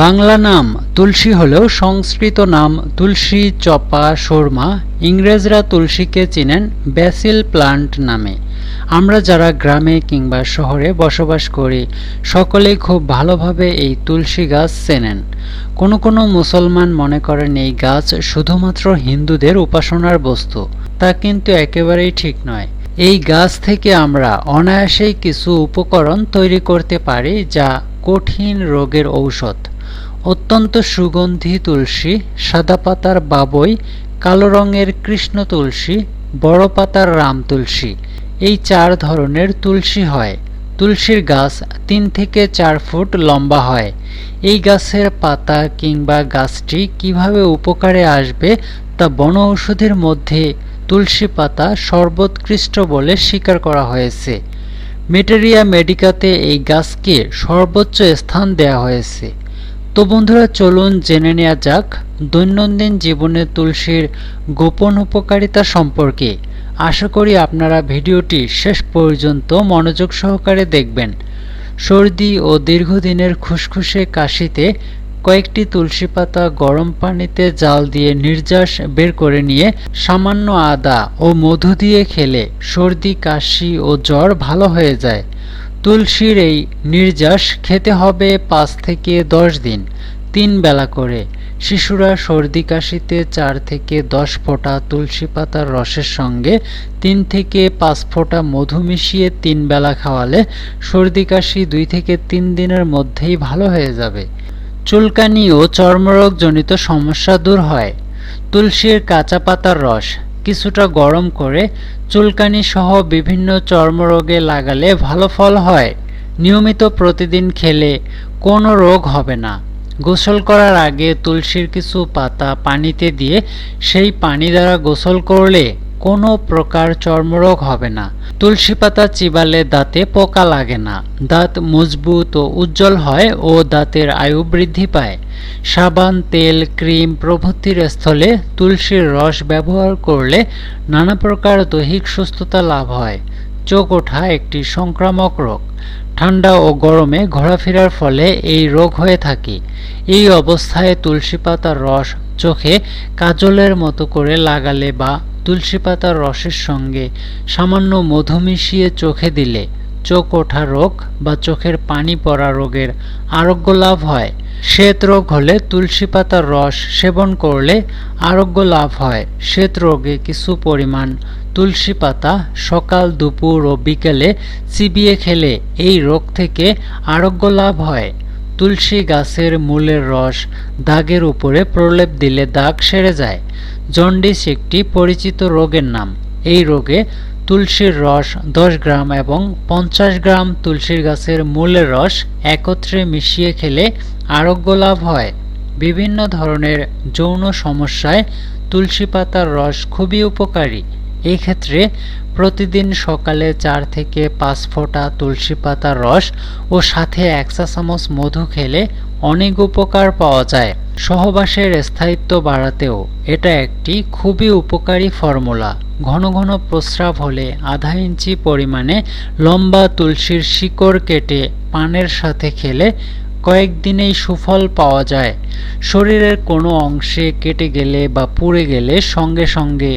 বাংলা নাম তুলসী হলেও সংস্কৃত নাম তুলসী, চপা শর্মা ইংরেজরা তুলসীকে চিনেন ব্যাসিল প্লান্ট নামে। আমরা যারা গ্রামে কিংবা শহরে বসবাস করি, সকলেই খুব ভালোভাবে এই তুলসী গাছ চেনেন। কোনো কোনো মুসলমান মনে করেন এই গাছ শুধুমাত্র হিন্দুদের উপাসনার বস্তু। তা কিন্তু একেবারেই ঠিক নয়। এই গাছ থেকে আমরা অনায়াসেই কিছু উপকরণ তৈরি করতে পারি যা কঠিন রোগের ঔষধ। অত্যন্ত সুগন্ধি তুলসী, সাদা পাতার বাবই, কালো রঙের কৃষ্ণ তুলসী, বড় পাতার রাম তুলসী। এই চার ধরনের তুলসী হয়। তুলসীর গাছ তিন থেকে চার ফুট লম্বা হয়। এই গাছের পাতা কিংবা গাছটি কীভাবে উপকারে আসবে তা বন ঔষধের মধ্যে তুলসী পাতা সর্বোৎকৃষ্ট বলে স্বীকার করা হয়েছে। মেটেরিয়া মেডিকাতে এই গাছকে সর্বোচ্চ স্থান দেওয়া হয়েছে। তো বন্ধুরা, চলুন জেনে নেওয়া যাক দৈনন্দিন জীবনে তুলসীর গোপন উপকারিতা সম্পর্কে। আশা করি আপনারা ভিডিওটি শেষ পর্যন্ত মনোযোগ সহকারে দেখবেন। সর্দি ও দীর্ঘদিনের খুসখুসে কাশিতে কয়েকটি তুলসী পাতা গরম পানিতে জাল দিয়ে নির্যাস বের করে নিয়ে সামান্য আদা ও মধু দিয়ে খেলে সর্দি, কাশি ও জ্বর ভালো হয়ে যায়। তুলসীর এই নির্যাস খেতে হবে পাঁচ থেকে দশ দিন, তিন বেলা করে। শিশুরা সর্দি কাশিতে চার থেকে দশ ফোঁটা তুলসী পাতার রসের সঙ্গে তিন থেকে পাঁচ ফোঁটা মধু মিশিয়ে তিন বেলা খাওয়ালে সর্দি কাশি দুই থেকে তিন দিনের মধ্যেই ভালো হয়ে যাবে। চুলকানি ও চর্মরোগজনিত সমস্যা দূর হয়। তুলসীর কাঁচা পাতার রস কিছুটা গরম করে চুলকানি সহ বিভিন্ন চর্মরোগে লাগালে ভালো ফল হয়। নিয়মিত প্রতিদিন খেলে কোনো রোগ হবে না। গোসল করার আগে তুলসীর কিছু পাতা পানিতে দিয়ে সেই পানি দ্বারা গোসল করলে কোনো প্রকার চর্মরোগ হবে না। তুলসী পাতা চিবালে দাঁতে পোকা লাগে না। দাঁত মজবুত ও উজ্জ্বল হয় ও দাঁতের আয়ু বৃদ্ধি পায়। সাবান, তেল, ক্রিম প্রভৃতির স্থলে তুলসীর রস ব্যবহার করলে নানা প্রকার দৈহিক সুস্থতা লাভ হয়। চোখ ওঠা একটি সংক্রামক রোগ। ঠান্ডা ও গরমে ঘোরাফেরার ফলে এই রোগ হয়ে থাকে। এই অবস্থায় তুলসী পাতার রস চোখে কাজলের মতো করে লাগালে বা তুলসী পাতার রসের সঙ্গে সামান্য মধু মিশিয়ে চোখে দিলে চোখ ওঠা রোগ বা চোখের পানি পড়া রোগের আরোগ্য লাভ হয়। শ্বেত রোগ হলে তুলসী পাতার রস সেবন করলে আরোগ্য লাভ হয়। শ্বেত রোগে কিছু পরিমাণ তুলসী পাতা সকাল, দুপুর ও বিকেলে চিবিয়ে খেলে এই রোগ থেকে আরোগ্য লাভ হয়। তুলসী গাছের মূলের রস দাগের উপরে প্রলেপ দিলে দাগ সেরে যায়। জন্ডিস একটি পরিচিত রোগের নাম। এই রোগে তুলসীর রস দশ গ্রাম এবং পঞ্চাশ গ্রাম তুলসীর গাছের মূলের রস একত্রে মিশিয়ে খেলে আরোগ্য লাভ হয়। বিভিন্ন ধরনের যৌন সমস্যায় তুলসী পাতার রস খুবই উপকারী। এই ক্ষেত্রে প্রতিদিন সকালে চার থেকে পাঁচ ফোঁটা তুলসী পাতার রস ও সাথে এক চা চামচ মধু খেলে অনেক উপকার পাওয়া যায়। সহবাসের স্থায়িত্ব বাড়াতেও এটা একটি খুবই উপকারী ফর্মুলা। ঘন ঘন প্রস্রাব হলে আধা ইঞ্চি পরিমাণে লম্বা তুলসীর শিকড় কেটে পানের সাথে খেলে কয়েকদিনেই সুফল পাওয়া যায়। শরীরের কোনো অংশে কেটে গেলে বা পুড়ে গেলে সঙ্গে সঙ্গে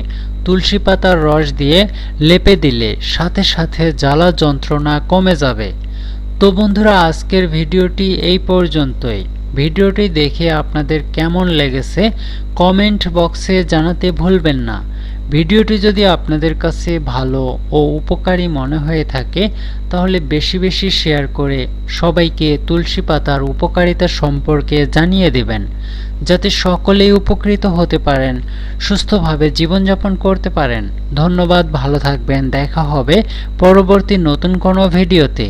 তুলসী পাতার রস দিয়ে লেপে দিলে সাথে সাথে জ্বালা যন্ত্রণা কমে যাবে। তো বন্ধুরা, আজকের ভিডিওটি এই পর্যন্তই। ভিডিওটি দেখে আপনাদের কেমন লেগেছে কমেন্ট বক্সে জানাতে ভুলবেন না। ভিডিওটি যদি আপনাদের কাছে ভালো ও উপকারী মনে হয়ে থাকে, তাহলে বেশি বেশি শেয়ার করে সবাইকে তুলসী পাতার উপকারিতা সম্পর্কে জানিয়ে দেবেন, যাতে সকলেই উপকৃত হতে পারেন, সুস্থভাবে জীবনযাপন করতে পারেন। ধন্যবাদ, ভালো থাকবেন, দেখা হবে পরবর্তী নতুন কোনো ভিডিওতে।